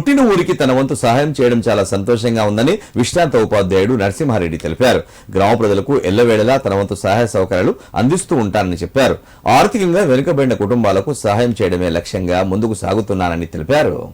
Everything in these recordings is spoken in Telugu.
పుట్టిన ఊరికి తన వంతు సహాయం చేయడం చాలా సంతోషంగా ఉందని విశ్రాంత ఉపాధ్యాయుడు నరసింహారెడ్డి తెలిపారు. గ్రామ ప్రజలకు ఎల్లవేళలా తన వంతు సహాయ సౌకర్యాలు అందిస్తూ ఉంటానని చెప్పారు. ఆర్థికంగా వెనుకబడిన కుటుంబాలకు సహాయం చేయడమే లక్ష్యంగా ముందుకు సాగుతున్నానని తెలిపారు.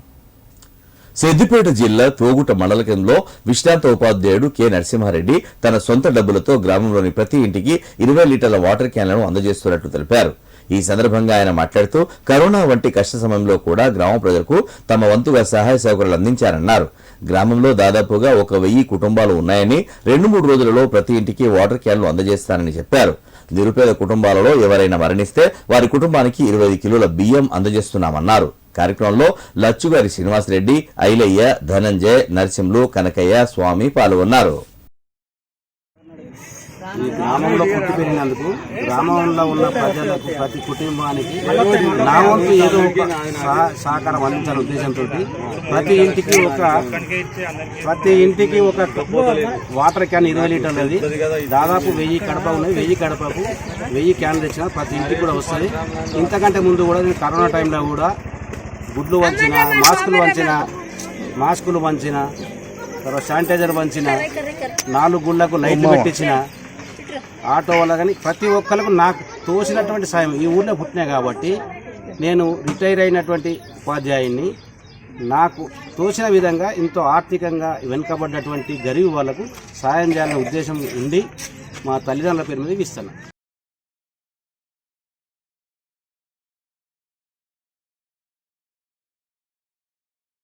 సిద్దిపేట జిల్లా తోగుట మండల కేంద్రంలో విశ్రాంత ఉపాధ్యాయుడు కె నరసింహారెడ్డి తన సొంత డబ్బులతో గ్రామంలోని ప్రతి ఇంటికి ఇరవై లీటర్ల వాటర్ క్యాన్లను అందజేస్తున్నట్లు తెలిపారు. ఈ సందర్భంగా ఆయన మాట్లాడుతూ కరోనా వంటి కష్ట సమయంలో కూడా గ్రామ ప్రజలకు తమ వంతుగా సహాయ సౌకర్యాలు అందించారన్నారు. గ్రామంలో దాదాపుగా ఒక వెయ్యి కుటుంబాలు ఉన్నాయని రెండు మూడు రోజులలో ప్రతి ఇంటికి వాటర్ క్యాన్లు అందజేస్తానని చెప్పారు. నిరుపేద కుటుంబాలలో ఎవరైనా మరణిస్తే వారి కుటుంబానికి ఇరవై కిలోల బియ్యం అందజేస్తున్నామన్నారు. కార్యక్రమంలో లచ్చుగారి శ్రీనివాసరెడ్డి ఐలయ్య ధనంజయ్ నరసింహులు కనకయ్య స్వామి పాల్గొన్నారు. ఈ గ్రామంలో పుట్టి పెరిగినందుకు గ్రామంలో ఉన్న ప్రజలకు ప్రతి కుటుంబానికి నా వంతు ఏదో ఒక సహ- సహకారం అందించాలనే ఉద్దేశంతో ప్రతి ఇంటికి ఒక ప్రతి ఇంటికి ఒక వాటర్ క్యాన్ ఇరవై లీటర్లది దాదాపు వెయ్యి కడప ఉన్నది వెయ్యి కడపకు వెయ్యి క్యాన్ తెచ్చిన ప్రతి ఇంటికి కూడా వస్తుంది. ఇంతకంటే ముందు కూడా నేను కరోనా టైంలో కూడా గుడ్లు వంచిన మాస్కులు వంచిన మాస్కులు వంచిన తర్వాత శానిటైజర్ వంచిన నాలుగు గుళ్ళకు లైట్లు పెట్టించిన ఆటో వల్ల కానీ ప్రతి ఒక్కరికి నాకు తోసినటువంటి సాయం. ఈ ఊళ్ళో పుట్టినా కాబట్టి నేను రిటైర్ అయినటువంటి ఉపాధ్యాయుని నాకు తోచిన విధంగా ఎంతో ఆర్థికంగా వెనుకబడ్డటువంటి గరీబ్ వాళ్ళకు సాయం చేయాలనే ఉద్దేశం ఉండి మా తల్లిదండ్రుల పేరు మీద ఇస్తాను.